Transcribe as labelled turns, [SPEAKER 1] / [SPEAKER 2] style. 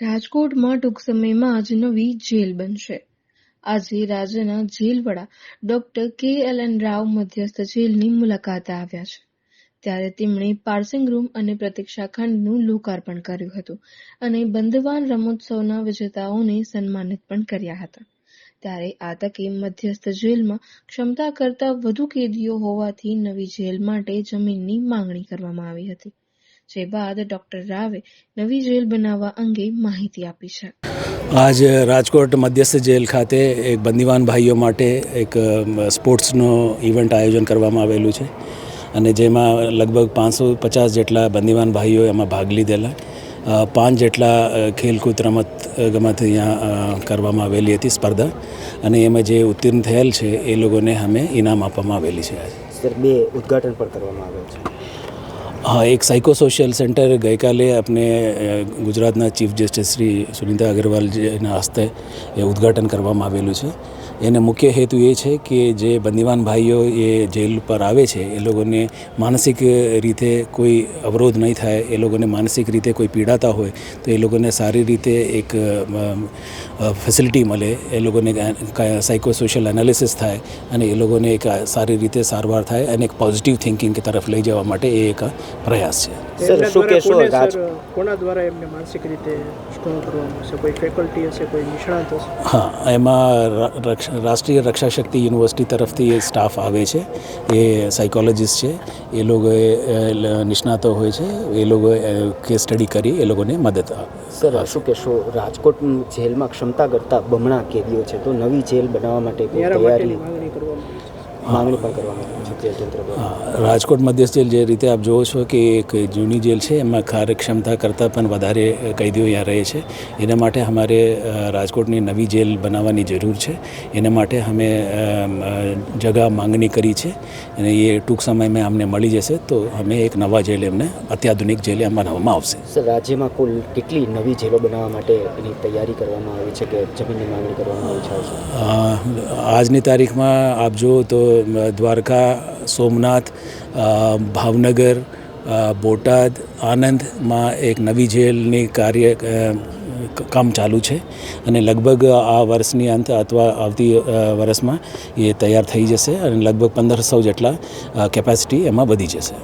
[SPEAKER 1] રાજકોટમાં ટૂંક સમયમાં જ નવી જેલ બનશે. આજે રાજ્યના જેલ વડા ડોક્ટર કે એલ એન રાવ મધ્યસ્થ જેલની મુલાકાતે આવ્યા છે. ત્યારે તેમણે પાર્સિંગ રૂમ અને પ્રતીક્ષા ખંડનું લોકાર્પણ કર્યું હતું અને બંધવાન રમોત્સવના વિજેતાઓને સન્માનિત પણ કર્યા હતા. ત્યારે આ તકે મધ્યસ્થ જેલમાં ક્ષમતા કરતાં વધુ કેદીઓ હોવાથી નવી જેલ માટે જમીનની માંગણી કરવામાં આવી હતી. જે બાદ ડોક્ટર રાવે નવી જેલ બનાવવા અંગે માહિતી આપી છે.
[SPEAKER 2] આજ રાજકોટ મધ્યસ્થ જેલ ખાતે એક બંદીવાન ભાઈઓ માટે એક સ્પોર્ટ્સનો ઇવેન્ટ આયોજન કરવામાં આવેલું છે અને જેમાં લગભગ પાંચસો પચાસ જેટલા બંદીવાન ભાઈઓ એમાં ભાગ લીધેલા. પાંચ જેટલા ખેલકૂદ રમત ગમત અહીંયા કરવામાં આવેલી હતી સ્પર્ધા અને એમાં જે ઉત્તીર્ણ થયેલ છે એ લોકોને અમે ઇનામ આપવામાં આવેલી છે. આજે
[SPEAKER 3] સર બે ઉદ્ઘાટન પણ કરવામાં આવેલ છે.
[SPEAKER 2] હા, એક સાયકોસોશિયલ સેન્ટર ગઈકાલે આપણે ગુજરાતના ચીફ જસ્ટિસ શ્રી સુનિતા અગ્રવાલજીના હસ્તે એ ઉદ્ઘાટન કરવામાં આવેલું છે. એને મુખ્ય હેતુ એ છે કે જે બંદીવાન ભાઈઓ એ જેલ પર આવે છે, એ લોકોને માનસિક રીતે કોઈ અવરોધ નહીં થાય, એ લોકોને માનસિક રીતે કોઈ પીડાતા હોય, તો એ લોકોને સારી રીતે એક ફેસિલિટી મળે, એ લોકોને સાયકો સોશિયલ એનાલિસિસ થાય અને એ લોકોને એક સારી રીતે સારવાર થાય અને એક પોઝિટિવ થિંકિંગ તરફ લઈ જવા માટે એ એક પ્રયાસ છે.
[SPEAKER 3] સર શું કહેશો રાજ
[SPEAKER 4] કોના દ્વારા એમને માનસિક રીતે સ્ટ્રોંગ કરવામાં આવશે? કોઈ ફેકલ્ટી હશે કોઈ નિષ્ણાત હશે?
[SPEAKER 2] હા એમાં રક્ષ- રાષ્ટ્રીય રક્ષા શક્તિ યુનિવર્સિટી તરફથી એ સ્ટાફ આવે છે. એ સાયકોલોજીસ્ટ છે. એ લોકો નિષ્ણાતો હોય છે. એ લોકો કેસ સ્ટડી કરી એ લોકોને મદદ આ-
[SPEAKER 3] સર શું કહેશો? રાજકોટ જેલમાં ક્ષમતા કરતાં બમણા કેદીઓ છે. તો નવી જેલ બનાવવા માટે તૈયારી?
[SPEAKER 4] માંગણી
[SPEAKER 3] પણ કરવામાં
[SPEAKER 2] રાજકોટ મધ્યસ્થ જેલ જે રીતે આપ જુઓ છો કે એક જૂની જેલ છે એમાં કાર્યક્ષમતા કરતાં પણ વધારે કૈદીઓ અહીંયા રહે છે. એના માટે અમારે રાજકોટની નવી જેલ બનાવવાની જરૂર છે. એના માટે અમે જગા માંગણી કરી છે. અને એ ટૂંક સમયમાં અમને મળી જશે. તો અમે એક નવા જેલ એમને અત્યાધુનિક જેલ એમાં બનાવવામાં આવશે.
[SPEAKER 3] સર રાજ્યમાં કુલ કેટલી નવી જેલો બનાવવા માટે એની તૈયારી કરવામાં આવી છે કે જમીનની માંગણી કરવામાં આવી છે?
[SPEAKER 2] આજની તારીખમાં આપ જુઓ તો દ્વારકા સોમનાથ ભાવનગર બોટાદ આનંદમાં એક નવી જેલની કાર્ય કામ ચાલુ છે. અને લગભગ આ વર્ષની અંત અથવા આવતી વર્ષમાં એ તૈયાર થઈ જશે અને લગભગ પંદરસો જેટલા કેપેસિટી એમાં વધી જશે.